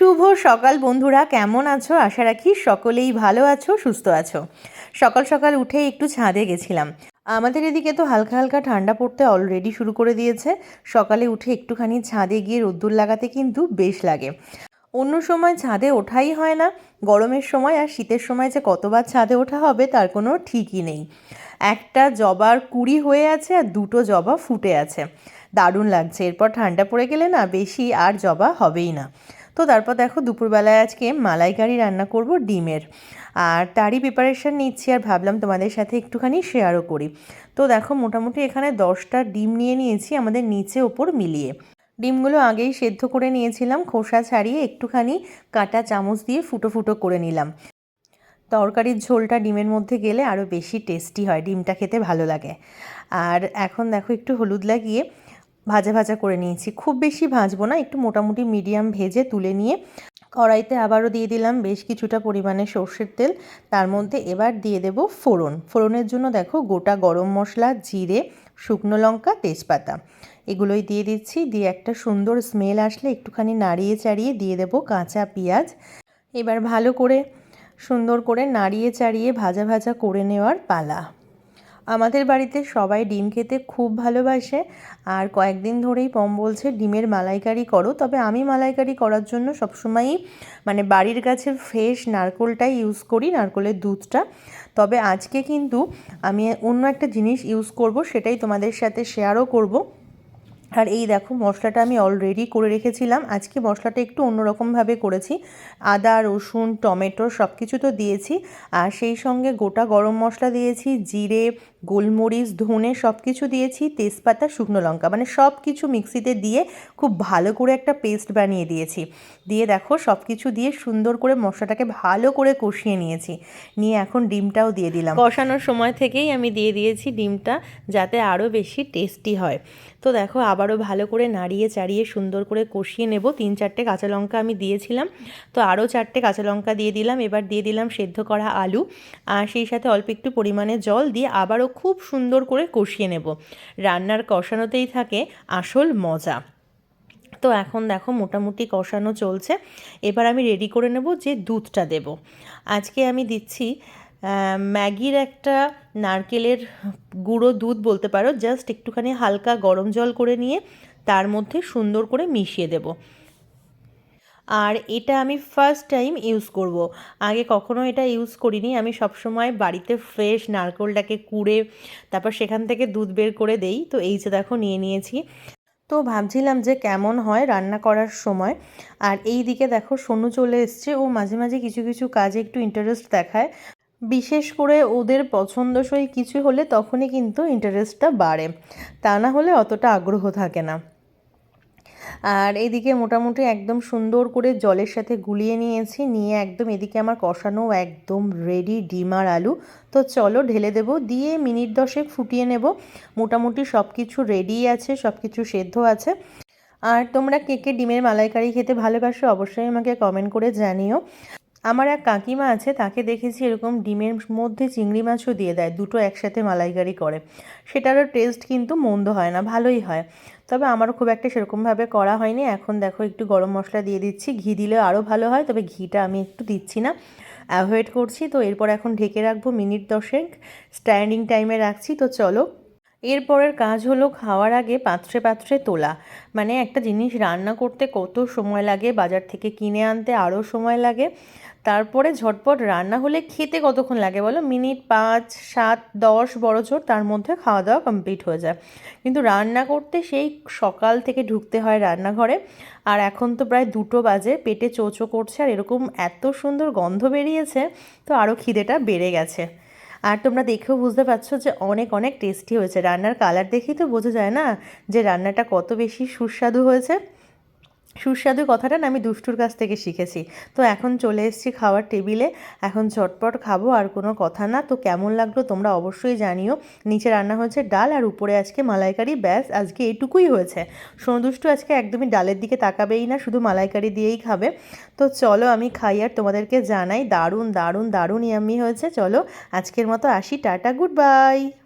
শুভ সকাল বন্ধুরা, কেমন আছো? আশা রাখি সকলেই ভালো আছো, সুস্থ আছো। সকাল সকাল উঠে একটু ছাদে গেছিলাম। আমাদের এদিকে তো হালকা হালকা ঠান্ডা পড়তে অলরেডি শুরু করে দিয়েছে। সকালে উঠে একটুখানি ছাদে গিয়ে রোদ্দুর লাগাতে কিন্তু বেশ লাগে। অন্য সময় ছাদে ওঠাই হয় না। গরমের সময় আর শীতের সময় যে কতবার ছাদে ওঠা হবে তার কোনো ঠিকই নেই। একটা জবার কুড়ি হয়ে আছে আর দুটো জবা ফুটে আছে। দারুণ লাগছে। এরপর ঠান্ডা পড়ে গেলে না বেশি আর জবা হবেই না। তো তারপর দেখো দুপুরবেলায় আজকে মালাইকারি রান্না করব ডিমের। আর তারই প্রিপারেশান নিচ্ছি আর ভাবলাম তোমাদের সাথে একটুখানি শেয়ারও করি। তো দেখো মোটামুটি এখানে দশটা ডিম নিয়ে নিয়েছি আমাদের নিচে ওপর মিলিয়ে। ডিমগুলো আগেই সেদ্ধ করে নিয়েছিলাম, খোসা ছাড়িয়ে একটুখানি কাটা চামচ দিয়ে ফুটো ফুটো করে নিলাম। তরকারির ঝোলটা ডিমের মধ্যে গেলে আরও বেশি টেস্টি হয়, ডিমটা খেতে ভালো লাগে। আর এখন দেখো একটু হলুদ লাগিয়ে ভাজা ভাজা করে নিয়েছি। খুব বেশি ভাজবো না, একটু মোটামুটি মিডিয়াম ভেজে তুলে নিয়ে কড়াইতে আবারও দিয়ে দিলাম বেশ কিছুটা পরিমাণে সর্ষের তেল। তার মধ্যে এবার দিয়ে দেব ফোড়ন। ফোড়নের জন্য দেখো গোটা গরম মশলা, জিরে, শুকনো লঙ্কা, তেজপাতা। এগুলোই দিয়ে দিচ্ছি। দিয়ে একটা সুন্দর স্মেল আসলে একটুখানি নাড়িয়ে চাড়িয়ে দিয়ে দেব কাঁচা পেঁয়াজ। এবার ভালো করে সুন্দর করে নাড়িয়ে চাড়িয়ে ভাজা ভাজা করে নেওয়ার পালা। আমাদের বাড়িতে সবাই ডিম খেতে খুব ভালোবাসে। আর কয়েকদিন ধরেই পম বলছে, ডিমের মালাইকারি করো। তবে আমি মালাইকারি করার জন্য সবসময়ই মানে বাড়ির গাছের ফ্রেশ নারকোলটাই ইউজ করি, নারকোলের দুধটা। তবে আজকে কিন্তু আমি অন্য একটা জিনিস ইউজ করব, সেটাই তোমাদের সাথে শেয়ারও করব। আর এই দেখো, মশলাটা আমি অলরেডি করে রেখেছিলাম। আজকে মশলাটা একটু অন্যরকমভাবে করেছি। আদা, রসুন, টমেটো সব কিছু তো দিয়েছি। আর সেই সঙ্গে গোটা গরম মশলা দিয়েছি, জিরে গোলমরিচ, ধনে সব কিছু দিয়েছি, তেজপাতা, শুকনো লঙ্কা মানে সব কিছু মিক্সিতে দিয়ে খুব ভালো করে একটা পেস্ট বানিয়ে দিয়েছি। দিয়ে দেখো সব কিছু দিয়ে সুন্দর করে মশলাটাকে ভালো করে কষিয়ে নিয়েছি। নিয়ে এখন ডিমটাও দিয়ে দিলাম। কষানোর সময় থেকেই আমি দিয়ে দিয়েছি ডিমটা যাতে আরও বেশি টেস্টি হয়। তো দেখো আবারও ভালো করে নাড়িয়ে চাড়িয়ে সুন্দর করে কষিয়ে নেব। তিন চারটে কাঁচা লঙ্কা আমি দিয়েছিলাম। তো আরও চারটে কাঁচা লঙ্কা দিয়ে দিলাম। এবার দিয়ে দিলাম সেদ্ধ করা আলু। আর সেই সাথে অল্প একটু পরিমাণে জল দিয়ে আবারও খুব সুন্দর করে কষিয়ে নেব। রান্নার কষানোতেই থাকে আসল মজা। তো এখন দেখো মোটামুটি কষানো চলছে। এবার আমি রেডি করে নেব যে দুধটা দেব। আজকে আমি দিচ্ছি ম্যাগির একটা নারকেলের গুঁড়ো দুধ বলতে পারো। জাস্ট একটুখানি হালকা গরম জল করে নিয়ে তার মধ্যে সুন্দর করে মিশিয়ে দেব। আর এটা আমি ফার্স্ট টাইম ইউজ করব। আগে কখনো এটা ইউজ করিনি। আমি সবসময় বাড়িতে ফ্রেশ নারকোলটাকে কুড়ে, তারপর সেখান থেকে দুধ বের করে দেই। তো এই যে দেখো, নিয়ে নিয়েছি। তো ভাবছিলাম যে কেমন হয় রান্না করার সময়। আর এই দিকে দেখো, সোনু চলে এসছে। ও মাঝে মাঝে কিছু কিছু কাজে একটু ইন্টারেস্ট দেখায়। বিশেষ করে ওদের পছন্দসই কিছু হলে তখনই কিন্তু ইন্টারেস্টটা বাড়ে। তা না হলে অতটা আগ্রহ থাকে না। আর এদিকে মোটামুটি একদম সুন্দর করে জলের সাথে গুলিয়ে নিয়েছি, নিয়ে একদম এদিকে আমার কষানো একদম রেডি ডিম আর আলু। তো চলো ঢেলে দেব, দিয়ে মিনিট দশেক ফুটিয়ে নেব। মোটামুটি সব কিছু রেডি আছে সব কিছু সেদ্ধ আছে। আর তোমরা কে কে ডিমের মালাইকারি খেতে ভালোবাসো অবশ্যই আমাকে কমেন্ট করে জানিও। আমার এক কাকিমা আছে, তাকে দেখেছি এরকম ডিমের মধ্যে চিংড়ি মাছও দিয়ে দেয়, দুটো একসাথে মালাইকারি করে। সেটারও টেস্ট কিন্তু মন্দ হয় না, ভালোই হয়। তবে আমারও খুব একটা সেরকমভাবে করা হয়নি। এখন দেখো একটু গরম মশলা দিয়ে দিচ্ছি, ঘি দিলে আরও ভালো হয়, তবে ঘিটা আমি একটু দিচ্ছি না। অ্যাভয়েড করছি, তো এরপর এখন ঢেকে রাখব মিনিট দশেক। স্ট্যান্ডিং টাইমে রাখছি, তো চলো। এরপরের কাজ হলো খাওয়ার আগে পাত্রে পাত্রে তোলা। মানে একটা জিনিস রান্না করতে কত সময় লাগে, বাজার থেকে কিনে আনতে আরও সময় লাগে। তারপরে ঝটপট রান্না হলে খেতে কতক্ষণ লাগে বলো? মিনিট পাঁচ, সাত, দশ বড় জোর তার মধ্যে খাওয়া দাওয়া কমপ্লিট হয়ে যায়। কিন্তু রান্না করতে সেই সকাল থেকে ঢুকতে হয় রান্নাঘরে। আর এখন তো প্রায় দুটো বাজে, পেটে চোচো করছে, আর এরকম এত সুন্দর গন্ধ বেরিয়েছে, তো আরও খিদেটা বেড়ে গেছে। আর তোমরা দেখেও বুঝতে পারছ যে অনেক অনেক টেস্টি হয়েছে। রান্নার কালার দেখেই তো বোঝা যায় না যে রান্নাটা কত বেশি সুস্বাদু হয়েছে। সুস্বাদু কথাটা না আমি দুষ্টুর কাছ থেকে শিখেছি। তো এখন চলে এসেছি খাওয়ার টেবিলে। এখন ঝটপট খাব, আর কোনো কথা না। তো কেমন লাগল তোমরা অবশ্যই জানিও। নিচে রান্না হয়েছে ডাল, আর উপরে আজকে মালাইকারি, ব্যাস, আজকে এটুকুই হয়েছে। সোনদুষ্টু আজকে একদমই ডালের দিকে তাকাবেই না, শুধু মালাইকারি দিয়েই খাবে। তো চলো আমি খাই, আর তোমাদেরকে জানাই, দারুণ দারুণ দারুণ ইয়াম্মি হয়েছে। চলো আজকের মতো আসি, টাটা, গুড বাই!